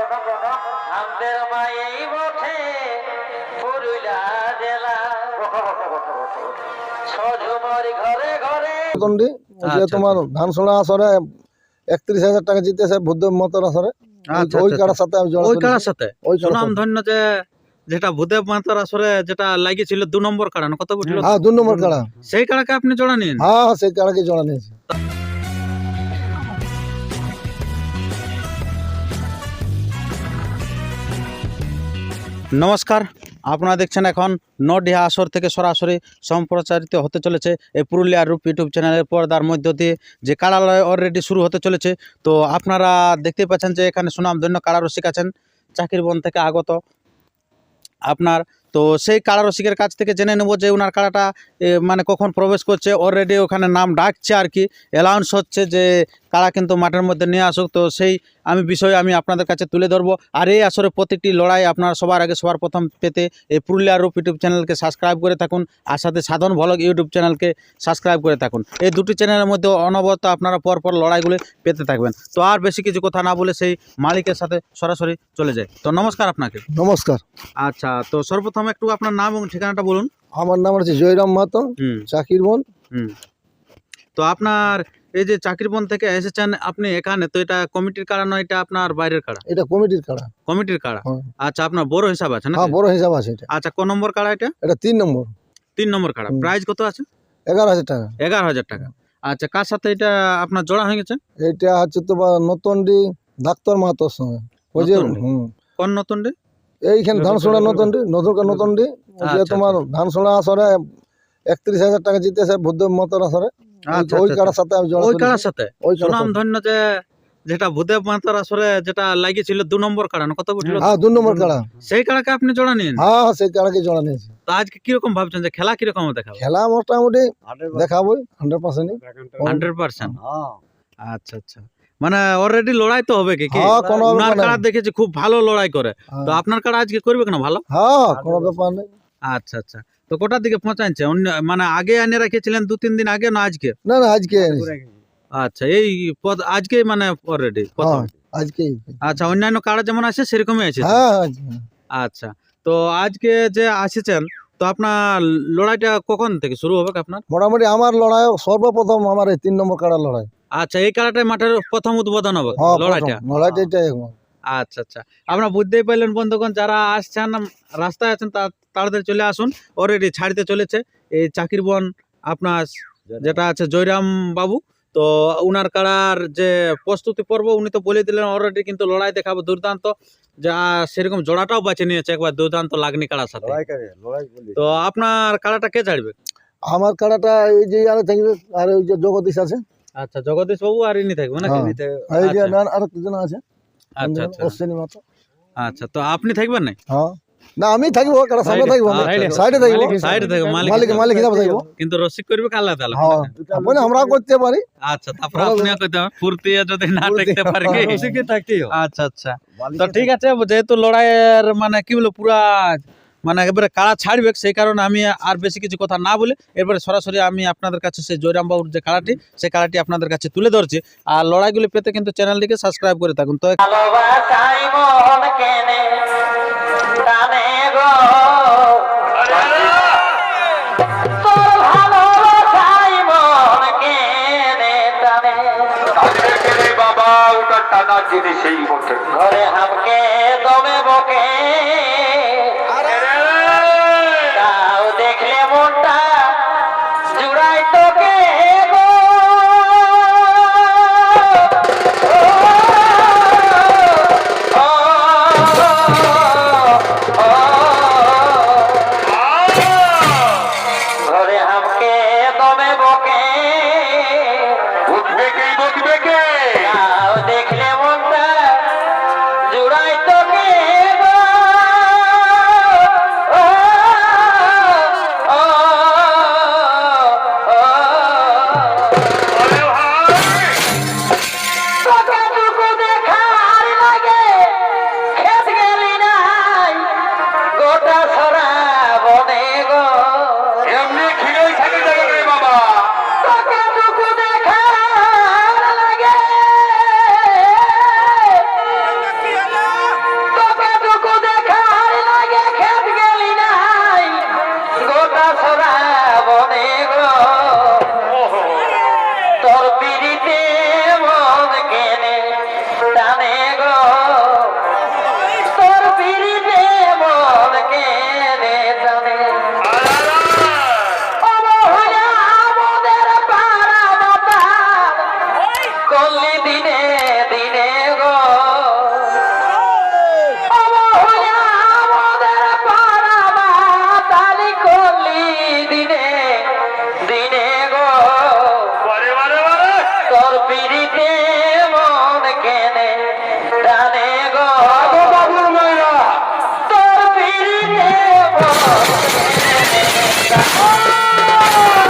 আমাদের মায়েই বটে পুরুলিয়া জেলা। ছঝুমর ঘরে ঘরে। যে আচ্ছা, ধানসোড়া আসরে একত্রিশ হাজার টাকা জিতেছে মতর আসরে। ওই- আচ্ছা, ওই আচ্ছা, কারার সাথে ওই। সাথে? ওই সুনাম ধন্য যে যেটা ভূদেব মাতার আসরে যেটা লাগিয়েছিল দু নম্বর কাড়া না কত বুঝলো হ্যাঁ দু নম্বর কাড়া। সেই কাড়াকে আপনি জোড়া নিন হ্যাঁ হ্যাঁ, সেই কাড়াকে জড়া নিয়েছি। নমস্কার আপনারা দেখছেন এখন নডিহা আসর থেকে সরাসরি সম্প্রচারিত হতে চলেছে এই পুরুলিয়ার রূপ ইউটিউব চ্যানেলের পর্দার মধ্য দিয়ে। যে কাড়ালয় অলরেডি শুরু হতে চলেছে তো আপনারা দেখতে পাচ্ছেন যে এখানে সুনামধন্য কাড়া রসিক আছেন চাকির বন থেকে আগত আপনার। তো সেই কাড়া রসিকের কাছ থেকে জেনে নেব যে ওনার কাড়াটা এ, মানে কখন প্রবেশ করছে। অলরেডি ওখানে নাম ডাকছে আর কি। অ্যালাউন্স হচ্ছে যে কাড়া কিন্তু মাঠের মধ্যে নিয়ে আসুক। তো সেই আমি বিষয় আমি আপনাদের কাছে তুলে ধরবো। আর এই আসরে প্রতিটি লড়াই আপনারা সবার আগে সবার প্রথম পেতে এই পুরুলিয়া রূপ ইউটিউব চ্যানেলকে সাবস্ক্রাইব করে থাকুন আর সাথে সাধন ভলক ইউটিউব চ্যানেলকে সাবস্ক্রাইব করে থাকুন। এই দুটি চ্যানেলের মধ্যে অনবরত আপনারা পরপর লড়াইগুলি পেতে থাকবেন। তো আর বেশি কিছু কথা না বলে সেই মালিকের সাথে সরাসরি চলে যায় তো নমস্কার আপনাকে। নমস্কার। আচ্ছা তো সর্বপ্রথম একটু আপনার নাম এবং ঠিকানাটা বলুন। আমার নাম হচ্ছে জয়রাম মাহাতো চাকির বোন। হুম। তো আপনার এই যে চাকরিবন থেকে এসেছেন আপনি এখানে তো এটা কমিটির কাড়া নয় এটা আপনার বাইরের কাড়া? এটা কমিটির কাড়া। কমিটির কাড়া? হ্যাঁ। আচ্ছা আপনার বড় হিসাব আছে না হ্যাঁ বড় হিসাব আছে এটা। আচ্ছা কোন নম্বর কাড়া এটা? এটা তিন নম্বর। তিন নম্বর কাড়া। প্রাইস কত আছে? এগারো হাজার টাকা। এগারো হাজার টাকা। আচ্ছা কার সাথে এটা আপনার জোড়া হয়ে গেছে? এটা হচ্ছে তোমার নতুনডি ডাক্তার মাহাতোর সঙ্গে। ওই যে নতুনডি? কোন নতুন রে এইখানে ধানসোড়া নতুনডি নতুনকার নতুনডি। যে আচ্ছা, তোমার ধানসোড়া আসরে একত্রিশ হাজার টাকা জিতেছে বুদ্ধ মতর আসরে ওই- আচ্ছা, ওই আচ্ছা, কাড়ার সাথে আমি ওই করেছি। কাড়ার সাথে? ওই সুনাম ধন্য যে যেটা ভূদেব মাতার আসরে যেটা লাগিয়েছিল দু নম্বর কাড়া কত বুঝলো হ্যাঁ দু নম্বর কাড়া। সেই কাড়াকে আপনি জোড়া নিন হ্যাঁ হ্যাঁ সেই কাড়াকে জড়া নিয়েছি। তো আজকে কীরকম ভাবছেন যে খেলা কীরকম দেখাবো? খেলা মোটামুটি দেখাবোই হান্ড্রেড পার্সেন্ট হান্ড্রেড পার্সেন্ট আচ্ছা আচ্ছা। মানে অলরেডি লড়াই তো হবে কি? কি? হ্যাঁ কাড়া দেখেছি খুব ভালো লড়াই করে। তো আপনার কাড়া আজকে করবে কেন ভালো? হ্যাঁ কোনো ব্যাপার নেই। আচ্ছা আচ্ছা। তো কোটার দিকে পৌঁছাচ্ছে অন্য মানে আগে আনে রেখেছিলেন দু তিন দিন আগে না আজকে? না না আজকে আচ্ছা এই পদ আজকে মানে অলরেডি হ্যাঁ আজকে আচ্ছা অন্যান্য কাড়া যেমন আছে সেরকমই আছে হ্যাঁ আজকে। আচ্ছা তো আজকে যে আসেছেন তো আপনার লড়াইটা কখন থেকে শুরু হবে আপনার? মোটামুটি আমার লড়াই সর্বপ্রথম আমার এই তিন নম্বর কাড়া লড়াই। আচ্ছা এই কাড়াটাই মাঠের প্রথম উদ্বোধন হবে হ্যাঁ লড়াইটা? লড়াইটা আচ্ছা আচ্ছা। আপনারা বুঝতেই পারলেন বন্ধুগণ যারা আসছেন রাস্তায় আছেন তা তাড়াতাড়ি চলে আসুন। অলরেডি ছাড়তে চলেছে। এই চাকির বন আপনার যেটা আছে জয়রাম বাবু। তো উনার কাড়ার যে প্রস্তুতি পর্ব উনি তো বলে দিলেন অলরেডি কিন্তু লড়াই দেখাবো দুর্দান্ত। যা সেরকম জোড়াটাও বাঁচে নিয়েছে একবার দুর্দান্ত লাগনি কাড়ার সাথে। তো আপনার কাড়াটা কে ছাড়বে? আমার কাড়াটা এই যে আরে থাকবে আর ওই যে জগদীশ আছে। আচ্ছা জগদীশ বাবু আর ইনি থাকবে নাকি? হ্যাঁ। আর আচ্ছা। আর একজন আছে। আচ্ছা আচ্ছা। আচ্ছা তো আপনি থাকবেন না হ্যাঁ। না আমি থাকব কাড়া সামনে থাকব। সাইডে থাকব। সাইডে থাকবে মালিক মালিক মালিক হিসাবে থাকব। কিন্তু রসিক করবে কাল্লা তাহলে হ্যাঁ আপনি আমরা করতে পারি। আচ্ছা তারপরে আপনি হবে ফুর্তি যদি না দেখতে পারি। কি? আচ্ছা আচ্ছা। তো ঠিক আছে যেহেতু লড়াইয়ের মানে কি বলব পুরা মানে একেবারে কাড়া ছাড়বে সেই কারণে আমি আর বেশি কিছু কথা না বলে এরপরে সরাসরি আমি আপনাদের কাছে সেই জয়রাম বাবুর যে কাড়াটি সেই কাড়াটি আপনাদের কাছে তুলে ধরছি। আর লড়াইগুলো পেতে কিন্তু চ্যানেলটিকে সাবস্ক্রাইব করে থাকুন। তো ওটা টানা জিনিসই বটে ঘরে হামকে দমে বকে